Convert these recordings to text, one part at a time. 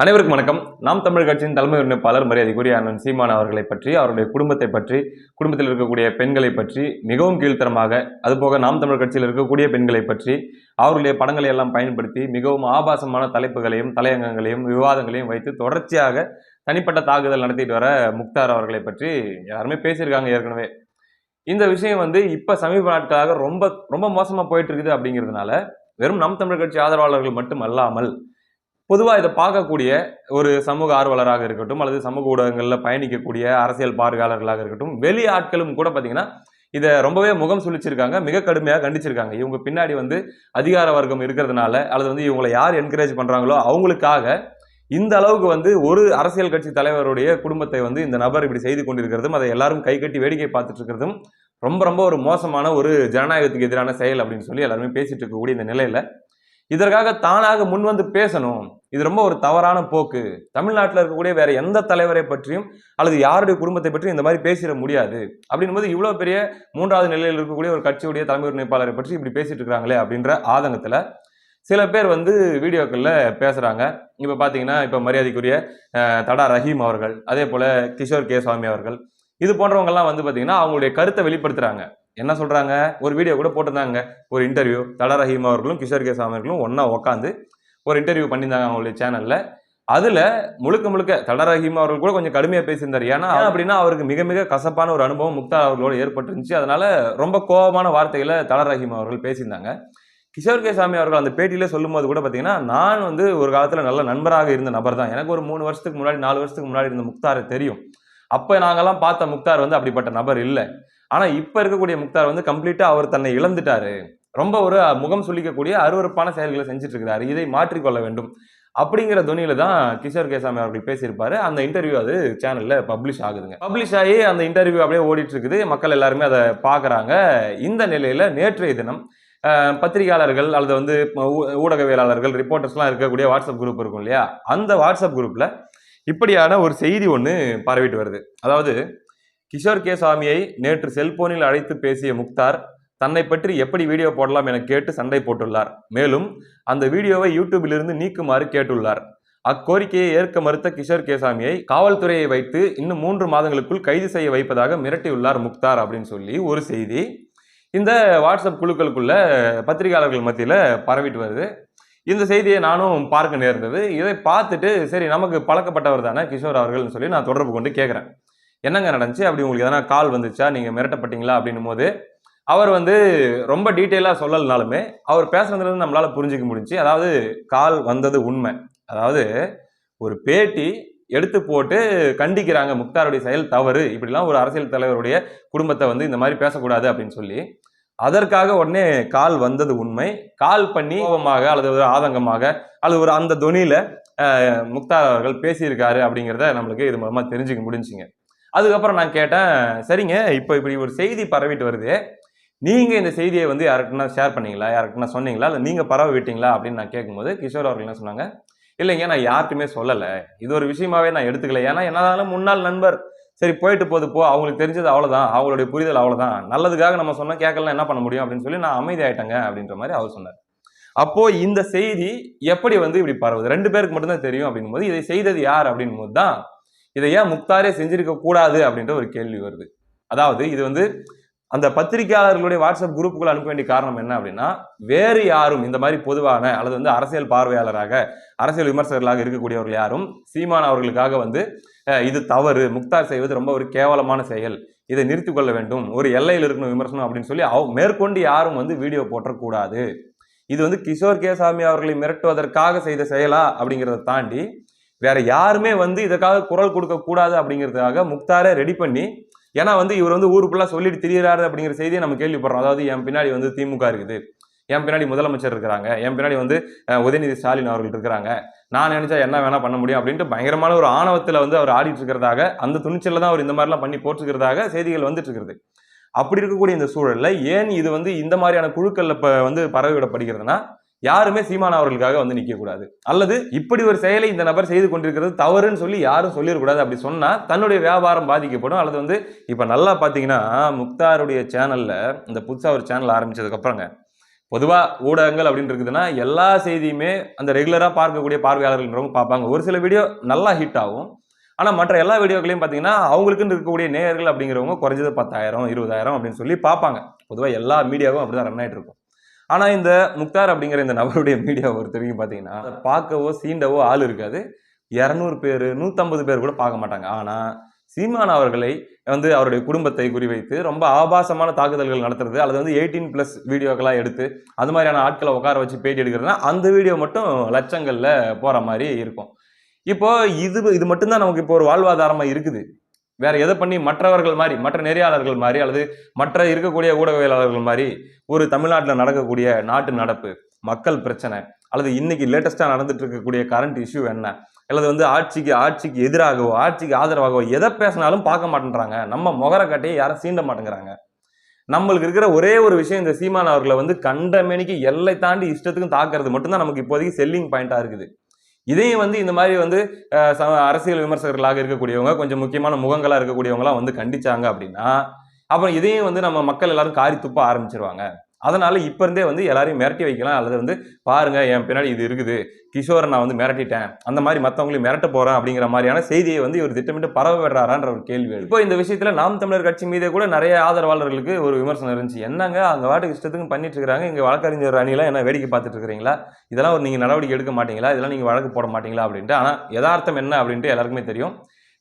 அனைவருக்கும் வணக்கம். நாம் தமிழ் கட்சியின் தலைமை ஒருங்கிணைப்பாளர் மரியாதைக்குரிய அண்ணன் சீமான் அவர்களை பற்றி அவருடைய குடும்பத்தை பற்றி குடும்பத்தில் இருக்கக்கூடிய பெண்களை பற்றி மிகவும் கீழ்த்தரமாக அதுபோக நாம் தமிழ் கட்சியில் இருக்கக்கூடிய பெண்களை பற்றி அவர்களுடைய படங்களை எல்லாம் பயன்படுத்தி மிகவும் ஆபாசமான தலைப்புகளையும் தலையங்கங்களையும் விவாதங்களையும் வைத்து தொடர்ச்சியாக தனிப்பட்ட தாக்குதல் நடத்திட்டு வர முக்தார் அவர்களை பற்றி யாருமே பேசியிருக்காங்க ஏற்கனவே. இந்த விஷயம் வந்து இப்போ சமீப நாட்களாக ரொம்ப ரொம்ப மோசமாக போயிட்டு இருக்குது அப்படிங்கிறதுனால வெறும் நம் தமிழ் கட்சி ஆதரவாளர்கள் மட்டும் அல்லாமல் பொதுவாக இதை பார்க்கக்கூடிய ஒரு சமூக ஆர்வலராக இருக்கட்டும் அல்லது சமூக ஊடகங்களில் பயணிக்கக்கூடிய அரசியல் பார்வையாளர்களாக இருக்கட்டும் வெளி ஆட்களும் கூட பார்த்தீங்கன்னா இதை ரொம்பவே முகம் சுழிச்சிருக்காங்க மிக கடுமையாக கண்டிச்சிருக்காங்க. இவங்க பின்னாடி வந்து அதிகார வர்க்கம் இருக்கிறதுனால அல்லது வந்து இவங்களை யார் என்கரேஜ் பண்ணுறாங்களோ அவங்களுக்காக இந்த அளவுக்கு வந்து ஒரு அரசியல் கட்சி தலைவருடைய குடும்பத்தை வந்து இந்த நபர் இப்படி செய்து கொண்டிருக்கிறதும் அதை எல்லாரும் கை கட்டி வேடிக்கை பார்த்துட்டு இருக்கிறதும் ரொம்ப ரொம்ப ஒரு மோசமான ஒரு ஜனநாயகத்துக்கு எதிரான செயல் அப்படின்னு சொல்லி எல்லாருமே பேசிட்டு இருக்கக்கூடிய இந்த நிலையில இதற்காக தானாக முன் வந்து பேசணும். இது ரொம்ப ஒரு தவறான போக்கு. தமிழ்நாட்டில் இருக்கக்கூடிய வேற எந்த தலைவரை பற்றியும் அல்லது யாருடைய குடும்பத்தை பற்றியும் இந்த மாதிரி பேசிட முடியாது. அப்படின்னும் போது பெரிய மூன்றாவது நிலையில் இருக்கக்கூடிய ஒரு கட்சியுடைய தலைமை ஒருங்கிணைப்பாளரை பற்றி இப்படி பேசிட்டு இருக்காங்களே அப்படின்ற ஆதங்கத்தில் சில பேர் வந்து வீடியோக்களில் பேசுகிறாங்க இப்போ பார்த்தீங்கன்னா இப்போ மரியாதைக்குரிய தடா ரஹீம் அவர்கள் அதே போல் கிஷோர் கே சுவாமி அவர்கள் இது போன்றவங்கெல்லாம் வந்து பார்த்தீங்கன்னா அவங்களுடைய கருத்தை வெளிப்படுத்துகிறாங்க என்ன சொல்றாங்க? ஒரு வீடியோ கூட போட்டிருந்தாங்க. ஒரு இன்டர்வியூ தடா ரஹீம் அவர்களும் கிஷோர் கே அவர்களும் ஒண்ணா உட்காந்து ஒரு இன்டர்வியூ பண்ணியிருந்தாங்க அவங்களுடைய சேனல்ல அதுல முழுக்க முழுக்க தடா ரஹீம் அவர்கள் கூட கொஞ்சம் கடுமையா பேசியிருந்தாரு. ஏன்னா ஏன் அப்படின்னா அவருக்கு மிக மிக கசப்பான ஒரு அனுபவம் முக்தார் அவர்களோட ஏற்பட்டுருந்துச்சு. அதனால ரொம்ப கோபமான வார்த்தைகளை தடா ரஹீம் அவர்கள் பேசியிருந்தாங்க. கிஷோர் கே சாமி அவர்கள் அந்த பேட்டியில சொல்லும்போது கூட பார்த்தீங்கன்னா நான் வந்து ஒரு காலத்தில் நல்ல நண்பராக இருந்த நபர் தான். எனக்கு ஒரு மூணு வருஷத்துக்கு முன்னாடி நாலு வருஷத்துக்கு முன்னாடி இருந்த முக்தாரை தெரியும். அப்போ நாங்கெல்லாம் பார்த்த முக்தார் வந்து அப்படிப்பட்ட நபர் இல்லை. ஆனால் இப்போ இருக்கக்கூடிய முக்தார் வந்து கம்ப்ளீட்டாக அவர் தன்னை இழந்துட்டாரு. ரொம்ப ஒரு முகம் சொல்லிக்கக்கூடிய அருவருப்பான செயல்களை செஞ்சுட்டு இருக்கிறாரு இதை மாற்றிக்கொள்ள வேண்டும். அப்படிங்கிற துணியில தான் கிஷோர் கேசாமி அவர்கள் பேசியிருப்பாரு. அந்த இன்டர்வியூ அது சேனல்ல பப்ளிஷ் ஆகுதுங்க. பப்ளிஷ் ஆகி அந்த இன்டர்வியூ அப்படியே ஓடிட்டு இருக்குது மக்கள் எல்லாருமே அதை பார்க்குறாங்க. இந்த நிலையில நேற்றைய தினம் பத்திரிகையாளர்கள் அல்லது வந்து ஊ- ஊடகவியலாளர்கள் ரிப்போர்ட்டர்ஸ்லாம் இருக்கக்கூடிய வாட்ஸ்அப் குரூப் இருக்கும் இல்லையா? அந்த வாட்ஸ்அப் குரூப்ல இப்படியான ஒரு செய்தி ஒன்று பரவிட்டு வருது. அதாவது கிஷோர் கே சாமியை நேற்று செல்போனில் அழைத்து பேசிய முக்தார் தன்னை பற்றி எப்படி வீடியோ போடலாம் என கேட்டு சண்டை போட்டுள்ளார். மேலும் அந்த வீடியோவை யூடியூபிலிருந்து நீக்குமாறு கேட்டுள்ளார். அக்கோரிக்கையை ஏற்க மறுத்த கிஷோர் கேசாமியை காவல்துறையை வைத்து இன்னும் மூன்று மாதங்களுக்குள் கைது செய்ய வைப்பதாக மிரட்டியுள்ளார் முக்தார் அப்படின்னு சொல்லி ஒரு செய்தி. இந்த வாட்ஸ்அப் குழுக்களுக்குள்ள பத்திரிகையாளர்கள் மத்தியில் பரவிட்டு வருது. இந்த செய்தியை நானும் பார்க்க நேர்ந்தது. இதை பார்த்துட்டு சரி நமக்கு பழக்கப்பட்டவர் தானே கிஷோர் அவர்கள்னு சொல்லி நான் தொடர்பு கொண்டு கேட்குறேன் என்னங்க நடந்துச்சு? அப்படி உங்களுக்கு எதனா கால் வந்துச்சா? நீங்கள் மிரட்டப்பட்டீங்களா? அப்படின்னும் போது அவர் வந்து ரொம்ப டீட்டெயிலாக சொல்லலைனாலுமே அவர் பேசுனதுலேருந்து நம்மளால் புரிஞ்சுக்க முடிஞ்சு அதாவது கால் வந்தது உண்மை. அதாவது ஒரு பேட்டி எடுத்து போட்டு கண்டிக்கிறாங்க முக்தாருடைய செயல் தவறு இப்படிலாம் ஒரு அரசியல் தலைவருடைய குடும்பத்தை வந்து இந்த மாதிரி பேசக்கூடாது அப்படின்னு சொல்லி அதற்காக உடனே கால் வந்தது உண்மை. கால் பண்ணி கோபமாக அல்லது ஒரு ஆதங்கமாக அல்லது ஒரு அந்த தொனியில முக்தார் அவர்கள் பேசியிருக்காரு அப்படிங்கிறத நம்மளுக்கு இது மூலமாக தெரிஞ்சுக்க முடிஞ்சுங்க. அதுக்கப்புறம் நான் கேட்டேன் சரிங்க இப்போ இப்படி ஒரு செய்தி பரவிட்டு வருது. நீங்கள் இந்த செய்தியை வந்து யாருக்குன்னா ஷேர் பண்ணீங்களா? யாருக்குன்னா சொன்னீங்களா? இல்லை நீங்கள் பரவ விட்டீங்களா? அப்படின்னு நான் கேட்கும்போது கிஷோர் அவர்கள் என்ன சொன்னாங்க இல்லைங்க நான் யார்ட்டுமே சொல்லலை. இது ஒரு விஷயமாவே நான் எடுத்துக்கல. ஏன்னா என்னாலும் முன்னாள் நண்பர் சரி போயிட்டு போது போ அவங்களுக்கு தெரிஞ்சது அவ்வளோதான் அவங்களுடைய புரிதல் அவ்வளோதான் நல்லதுக்காக நம்ம சொன்னால் கேட்கலாம் என்ன பண்ண முடியும் அப்படின்னு சொல்லி நான் அமைதியாயிட்டேங்க அப்படின்ற மாதிரி அவர் சொன்னார். அப்போது இந்த செய்தி எப்படி வந்து இப்படி பரவுது? ரெண்டு பேருக்கு மட்டும்தான் தெரியும் அப்படின் போது இதை செய்தது யார் அப்படின்னும் போது தான் இதை ஏன் முக்தாரே செஞ்சிருக்க கூடாது அப்படின்ற ஒரு கேள்வி வருது. அதாவது இது வந்து அந்த பத்திரிகையாளர்களுடைய வாட்ஸ்அப் குரூப்புக்குள்ள அனுப்ப வேண்டிய காரணம் என்ன அப்படின்னா வேறு யாரும் இந்த மாதிரி பொதுவான அல்லது வந்து அரசியல் பார்வையாளராக அரசியல் விமர்சகர்களாக இருக்கக்கூடியவர்கள் யாரும் சீமான் அவர்களுக்காக வந்து இது தவறு முக்தார் செய்வது ரொம்ப ஒரு கேவலமான செயல் இதை நிறுத்தி கொள்ள வேண்டும் ஒரு எல்லையில் இருக்கணும் விமர்சனம் அப்படின்னு சொல்லி அவ மேற்கொண்டு யாரும் வந்து வீடியோ போட்டக்கூடாது இது வந்து கிஷோர் கேசாமி அவர்களை மிரட்டுவதற்காக செய்த செயலா அப்படிங்கிறத தாண்டி வேற யாருமே வந்து இதற்காக குரல் கொடுக்க கூடாது அப்படிங்கிறதுக்காக முக்தாரை ரெடி பண்ணி ஏன்னா வந்து இவர் வந்து ஊருக்குள்ள சொல்லிட்டு திரியிறாரு அப்படிங்கிற செய்தியை நம்ம கேள்விப்படுறோம். அதாவது என் பின்னாடி வந்து திமுக இருக்குது. என் பின்னாடி முதலமைச்சர் இருக்கிறாங்க. என் பின்னாடி வந்து உதயநிதி ஸ்டாலின் அவர்கள் இருக்கிறாங்க. நான் நினைச்சா என்ன வேணா பண்ண முடியும் அப்படின்ட்டு பயங்கரமான ஒரு ஆணவத்தில் வந்து அவர் ஆடிட்டு இருக்கிறதாக அந்த துணிச்சலில் தான் அவர் இந்த மாதிரிலாம் பண்ணி போட்டுருக்கிறதாக செய்திகள் வந்துட்டு இருக்கிறது அப்படி இருக்கக்கூடிய இந்த சூழலில் ஏன் இது வந்து இந்த மாதிரியான குழுக்களில் இப்போ வந்து பரவிவிடப்படுகிறதுனா யாருமே சீமான் அவர்களுக்காக வந்து நிற்கக்கூடாது அல்லது இப்படி ஒரு செயலை இந்த நபர் செய்து கொண்டிருக்கிறது தவறுன்னு சொல்லி யாரும் சொல்லிடக்கூடாது. அப்படி சொன்னால் தன்னுடைய வியாபாரம் பாதிக்கப்படும். அல்லது வந்து இப்போ நல்லா பார்த்தீங்கன்னா முக்தாருடைய சேனலில் இந்த புதுசாக ஒரு சேனல் ஆரம்பித்ததுக்கப்புறங்க பொதுவாக ஊடகங்கள் அப்படின்னு இருக்குதுன்னா எல்லா செய்தியுமே அந்த ரெகுலராக பார்க்கக்கூடிய பார்வையாளர்கள்ன்றவங்க பார்ப்பாங்க. ஒரு சில வீடியோ நல்லா ஹிட் ஆகும். ஆனால் மற்ற எல்லா வீடியோக்களையும் பார்த்தீங்கன்னா அவங்களுக்குன்னு இருக்கக்கூடிய நேயர்கள் அப்படிங்கிறவங்க குறைஞ்சது பத்தாயிரம் இருபதாயிரம் அப்படின்னு சொல்லி பார்ப்பாங்க. பொதுவாக எல்லா மீடியாவும் அப்படி தான் ரன் ஆகிட்டு இருக்கும். ஆனால் இந்த முக்தார் அப்படிங்கிற இந்த நபருடைய மீடியா பொறுத்தவரைக்கும் பார்த்தீங்கன்னா அதை பார்க்கவோ சீண்டவோ ஆள் இருக்காது. இரநூறு பேர் நூற்றம்பது பேர் கூட பார்க்க மாட்டாங்க. ஆனால் சீமான் அவர்களை வந்து அவருடைய குடும்பத்தை குறிவைத்து ரொம்ப ஆபாசமான தாக்குதல்கள் நடத்துறது அல்லது வந்து எயிட்டீன் ப்ளஸ் வீடியோக்கெல்லாம் எடுத்து அது மாதிரியான ஆட்களை உட்கார வச்சு பேட்டி எடுக்கிறதுனா அந்த வீடியோ மட்டும் லட்சங்களில் போகிற மாதிரி இருக்கும். இப்போ இது இது மட்டும்தான் நமக்கு இப்போ ஒரு வாழ்வாதாரமாக இருக்குது. வேற எதை பண்ணி மற்றவர்கள் மாதிரி மற்ற நெறியாளர்கள் மாதிரி அல்லது மற்ற இருக்கக்கூடிய ஊடகவியலாளர்கள் மாதிரி ஒரு தமிழ்நாட்டில் நடக்கக்கூடிய நாட்டு நடப்பு மக்கள் பிரச்சனை அல்லது இன்னைக்கு லேட்டஸ்டாக நடந்துட்டு இருக்கக்கூடிய கரண்ட் இஷ்யூ என்ன? அல்லது வந்து ஆட்சிக்கு ஆட்சிக்கு எதிராகவோ ஆட்சிக்கு ஆதரவாகவோ எதை பேசினாலும் பார்க்க மாட்டேன்றாங்க. நம்ம முகர கட்டையை யாரும் சீண்ட மாட்டேங்கிறாங்க. நம்மளுக்கு இருக்கிற ஒரே ஒரு விஷயம் இந்த சீமான் அவர்களை வந்து கண்டமேனிக்கு எல்லை தாண்டி இஷ்டத்துக்கும் தாக்குறது மட்டும்தான் நமக்கு இப்போதைக்கு செல்லிங் பாயிண்டாக இருக்குது. இதையும் வந்து இந்த மாதிரி வந்து அரசியல் விமர்சகர்களாக இருக்கக்கூடியவங்க கொஞ்சம் முக்கியமான முகங்களாக இருக்கக்கூடியவங்களாம் வந்து கண்டிச்சாங்க அப்படின்னா அப்புறம் இதையும் வந்து நம்ம மக்கள் எல்லாரும் காரி துப்ப ஆரம்பிச்சிருவாங்க. அதனால் இப்போ இருந்தே வந்து எல்லாரையும் மிரட்டி வைக்கலாம். அல்லது வந்து பாருங்க என் பின்னாடி இது இருக்குது. கிஷோரை நான் வந்து மிரட்டிட்டேன். அந்த மாதிரி மற்றவங்களையும் மிரட்ட போகிறேன் அப்படிங்கிற மாதிரியான செய்தியை வந்து இவர் திட்டமிட்டு பரவ விடுறாரான்ற ஒரு கேள்வி. இப்போ இந்த விஷயத்தில் நாம் தமிழர் கட்சி மீதே கூட நிறைய ஆதரவாளர்களுக்கு ஒரு விமர்சனம் இருந்துச்சு. என்னங்க அங்கே வாட்டுக்கு இஷ்டத்துக்கு பண்ணிட்டு இருக்காங்க இங்கே வழக்கறிஞர் அணிலாம் என்ன வேடிக்கை பார்த்துட்டு இருக்கிறீங்களா? இதெல்லாம் ஒரு நீங்கள் நடவடிக்கை எடுக்க மாட்டீங்களா? இதெல்லாம் நீங்கள் வழக்கு போட மாட்டீங்களா அப்படின்ட்டு. ஆனால் யதார்த்தம் என்ன அப்படின்ட்டு எல்லாருக்குமே தெரியும்.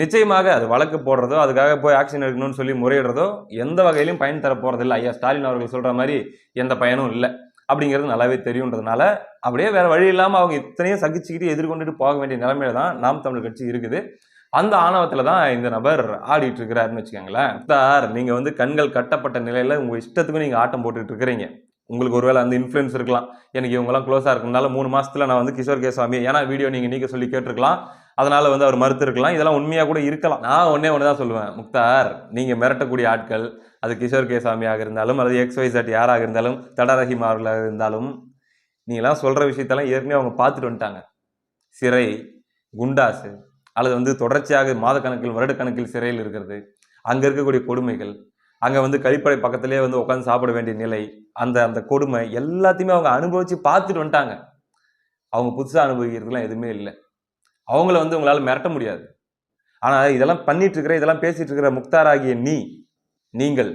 நிச்சயமாக அது வழக்கு போடுறதோ அதுக்காக போய் ஆக்ஷன் எடுக்கணும்னு சொல்லி முறையிடுறதோ எந்த வகையிலும் பயன் தர போகிறதில்ல ஐயா ஸ்டாலின் அவர்கள் சொல்கிற மாதிரி எந்த பயனும் இல்லை. அப்படிங்கிறது நல்லாவே தெரியுன்றதுனால அப்படியே வேறு வழி இல்லாமல் அவங்க இத்தனையும் சகிச்சுக்கிட்டு எதிர்கொண்டுட்டு போக வேண்டிய நிலைமையில தான் நாம் தமிழ் கட்சி இருக்குது. அந்த ஆணவத்தில் தான் இந்த நபர் ஆடிட்டு இருக்கிறாருன்னு வச்சுக்கோங்களேன். சார் நீங்கள் வந்து கண்கள் கட்டப்பட்ட நிலையில் உங்கள் இஷ்டத்துக்கும் நீங்கள் ஆட்டம் போட்டுட்டு இருக்கிறீங்க. உங்களுக்கு ஒருவேளை அந்த இன்ஃப்ளூயன்ஸ் இருக்கலாம். எனக்கு இவங்கெல்லாம் க்ளோஸாக இருக்கிறதுனால மூணு மாதத்தில் நான் வந்து கிஷோர் கேசாமி ஏன்னா வீடியோ நீங்கள் நீக்க சொல்லி கேட்டிருக்கலாம். அதனால் வந்து அவர் மறுத்திருக்கலாம். இதெல்லாம் உண்மையாக கூட இருக்கலாம். நான் ஒன்றே ஒன்று தான் சொல்லுவேன். முக்தார் நீங்கள் மிரட்டக்கூடிய ஆட்கள் அது கிஷோர் கேசாமியாக இருந்தாலும் அல்லது எக்ஸ் ஒய்சட் யாராக இருந்தாலும் தடரஹிம் அவர்களாக இருந்தாலும் நீங்களாம் சொல்கிற விஷயத்தெல்லாம் ஏற்கனவே அவங்க பார்த்துட்டு வந்துட்டாங்க. சிறை குண்டாசு அல்லது வந்து தொடர்ச்சியாக மாதக்கணக்கில் வருடக்கணக்கில் சிறையில் இருக்கிறது. அங்கே இருக்கக்கூடிய கொடுமைகள் அங்கே வந்து கழிப்பறை பக்கத்திலே வந்து உட்காந்து சாப்பிட வேண்டிய நிலை அந்த அந்த கொடுமை எல்லாத்தையுமே அவங்க அனுபவித்து பார்த்துட்டு வந்துட்டாங்க. அவங்க புதுசாக அனுபவிக்கிறதுலாம் எதுவுமே இல்லை. அவங்கள வந்து உங்களால் மிரட்ட முடியாது. ஆனால் இதெல்லாம் பண்ணிட்டு இருக்கிற இதெல்லாம் பேசிட்டு இருக்கிற முக்தார் ஆகிய நீ நீங்கள்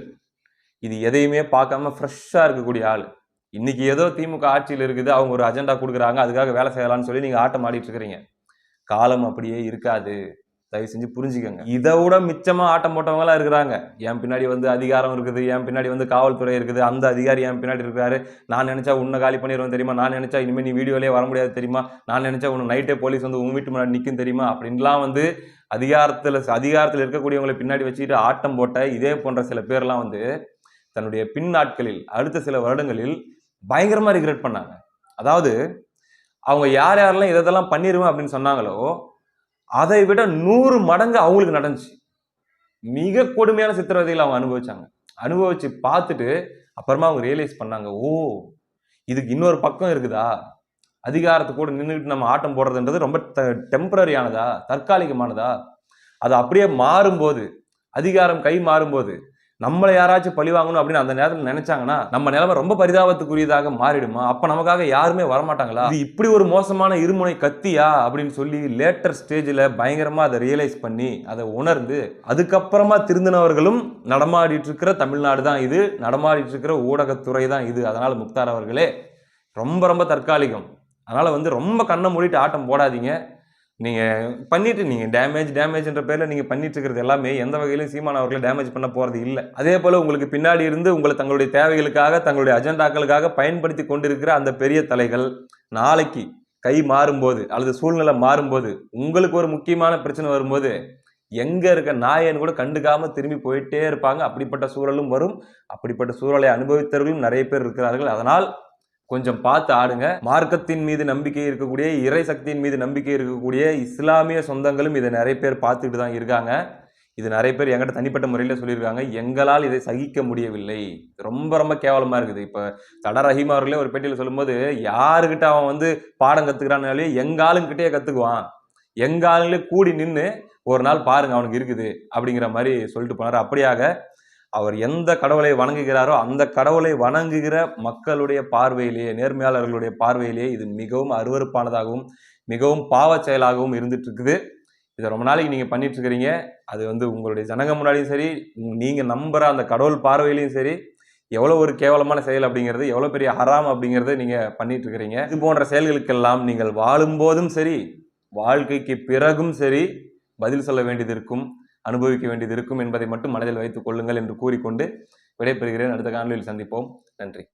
இது எதையுமே பார்க்காம ஃப்ரெஷ்ஷாக இருக்கக்கூடிய ஆள். இன்னைக்கு ஏதோ திமுக ஆட்சியில் இருக்குது அவங்க ஒரு அஜெண்டா கொடுக்குறாங்க அதுக்காக வேலை செய்யலாம்னு சொல்லி நீங்கள் ஆட்டம் ஆடிட்டு இருக்கிறீங்க. காலம் அப்படியே இருக்காது. தயவு செஞ்சு புரிஞ்சுக்கோங்க. இதை விட மிச்சமாக ஆட்டம் போட்டவங்களா இருக்கிறாங்க. என் பின்னாடி வந்து அதிகாரம் இருக்குது என் பின்னாடி வந்து காவல்துறை இருக்குது அந்த அதிகாரி என் பின்னாடி இருக்கிறாரு. நான் நினச்சா உன்னை காலி பண்ணிடுவேன் தெரியுமா? நான் நினைச்சா இனிமேல் நீ வீடியோலேயே வர முடியாது தெரியுமா? நான் நினைச்சா உன்னை நைட்டே போலீஸ் வந்து உங்கள் வீட்டு முன்னாடி நிற்கும் தெரியுமா? அப்படின்லாம் வந்து அதிகாரத்தில் அதிகாரத்தில் இருக்கக்கூடியவங்களை பின்னாடி வச்சுக்கிட்டு ஆட்டம் போட்ட இதே போன்ற சில பேர்லாம் வந்து தன்னுடைய பின் நாட்களில் அடுத்த சில வருடங்களில் பயங்கரமாக ரிக்ரெட் பண்ணாங்க. அதாவது அவங்க யார் யாரெல்லாம் இதை இதெல்லாம் பண்ணிடுவேன் அப்படின்னு சொன்னாங்களோ அதை விட நூறு மடங்கு அவங்களுக்கு நடந்துச்சு. மிக கொடுமையான சித்திரவதைகளை அவங்க அனுபவிச்சாங்க. அனுபவிச்சு பார்த்துட்டு அப்புறமா அவங்க ரியலைஸ் பண்ணாங்க ஓ இதுக்கு இன்னொரு பக்கம் இருக்குதா? அதிகாரத்து கூட நின்றுட்டு நம்ம ஆட்டம் போடுறதுன்றது ரொம்ப டெம்பரரியானதா தற்காலிகமானதா? அது அப்படியே மாறும்போது அதிகாரம் கை மாறும்போது நம்மளை யாராச்சும் பழி வாங்கணும் அப்படின்னு அந்த நேரத்தில் நினைச்சாங்கன்னா நம்ம நிலைமை ரொம்ப பரிதாபத்துக்குரியதாக மாறிடுமா? அப்ப நமக்காக யாருமே வரமாட்டாங்களா? இது இப்படி ஒரு மோசமான இருமுனை கத்தியா? அப்படின்னு சொல்லி லேட்டர் ஸ்டேஜில் பயங்கரமா அதை ரியலைஸ் பண்ணி அதை உணர்ந்து அதுக்கப்புறமா திருந்தினவர்களும் நடமாடிட்டு இருக்கிற தமிழ்நாடு தான் இது. நடமாடிட்டு இருக்கிற ஊடகத்துறை தான் இது. அதனால முக்தார் அவர்களே ரொம்ப ரொம்ப தற்காலிகம். அதனால வந்து ரொம்ப கண்ணை மூடிட்டு ஆட்டம் போடாதீங்க. நீங்கள் பண்ணிட்டு நீங்கள் டேமேஜ் டேமேஜ்ன்ற பேரில் நீங்கள் பண்ணிட்டு இருக்கிறது எல்லாமே எந்த வகையிலும் சீமான் அவர்களை டேமேஜ் பண்ண போகிறது இல்லை. அதே போல் உங்களுக்கு பின்னாடி இருந்து உங்களை தங்களுடைய தேவைகளுக்காக தங்களுடைய அஜெண்டாக்களுக்காக பயன்படுத்தி கொண்டிருக்கிற அந்த பெரிய தலைகள் நாளைக்கு கை மாறும்போது அல்லது சூழ்நிலை மாறும்போது உங்களுக்கு ஒரு முக்கியமான பிரச்சனை வரும்போது எங்கே இருக்க நாயன்னு கூட கண்டுக்காமல் திரும்பி போயிட்டே இருப்பாங்க. அப்படிப்பட்ட சூழலும் வரும். அப்படிப்பட்ட சூழலை அனுபவித்தவர்களும் நிறைய பேர் இருக்கிறார்கள். அதனால் கொஞ்சம் பார்த்து ஆடுங்க. மார்க்கத்தின் மீது நம்பிக்கை இருக்கக்கூடிய இறை சக்தியின் மீது நம்பிக்கை இருக்கக்கூடிய இஸ்லாமிய சொந்தங்களும் இதை நிறைய பேர் பார்த்துக்கிட்டு தான் இருக்காங்க. இது நிறைய பேர் எங்கிட்ட தனிப்பட்ட முறையில் சொல்லியிருக்காங்க. எங்களால் இதை சகிக்க முடியவில்லை. ரொம்ப ரொம்ப கேவலமாக இருக்குது. இப்போ தட ரஹீம் அவர்களே ஒரு பேட்டியில் சொல்லும்போது யாருக்கிட்ட அவன் வந்து பாடம் கற்றுக்கிறான்னாலே எங்க கற்றுக்குவான் கத்துக்குவான். கூடி நின்று ஒரு நாள் பாருங்க அவனுக்கு இருக்குது. அப்படிங்கிற மாதிரி சொல்லிட்டு போனார். அப்படியாக அவர் எந்த கடவுளை வணங்குகிறாரோ அந்த கடவுளை வணங்குகிற மக்களுடைய பார்வையிலேயே நேர்மையாளர்களுடைய பார்வையிலேயே இது மிகவும் அருவருப்பானதாகவும் மிகவும் பாவ செயலாகவும் இருந்துட்டு இருக்குது இதை ரொம்ப நாளைக்கு நீங்கள் பண்ணிட்டு இருக்கிறீங்க அது வந்து உங்களுடைய ஜனங்க முன்னாடியும் சரி நீங்கள் நம்புகிற அந்த கடவுள் பார்வையிலையும் சரி எவ்வளோ ஒரு கேவலமான செயல் அப்படிங்கிறது எவ்வளோ பெரிய ஹராம் அப்படிங்கிறத நீங்கள் பண்ணிட்டு இருக்கிறீங்க இது போன்ற செயல்களுக்கெல்லாம் நீங்கள் வாழும்போதும் சரி வாழ்க்கைக்கு பிறகும் சரி பதில் சொல்ல வேண்டியது இருக்கும். அனுபவிக்க வேண்டியது இருக்கும் என்பதை மட்டும் மனதில் வைத்துக் கொள்ளுங்கள் என்று கூறிக்கொண்டு விடைபெறுகிறேன். அடுத்த காணொலியில் சந்திப்போம். நன்றி.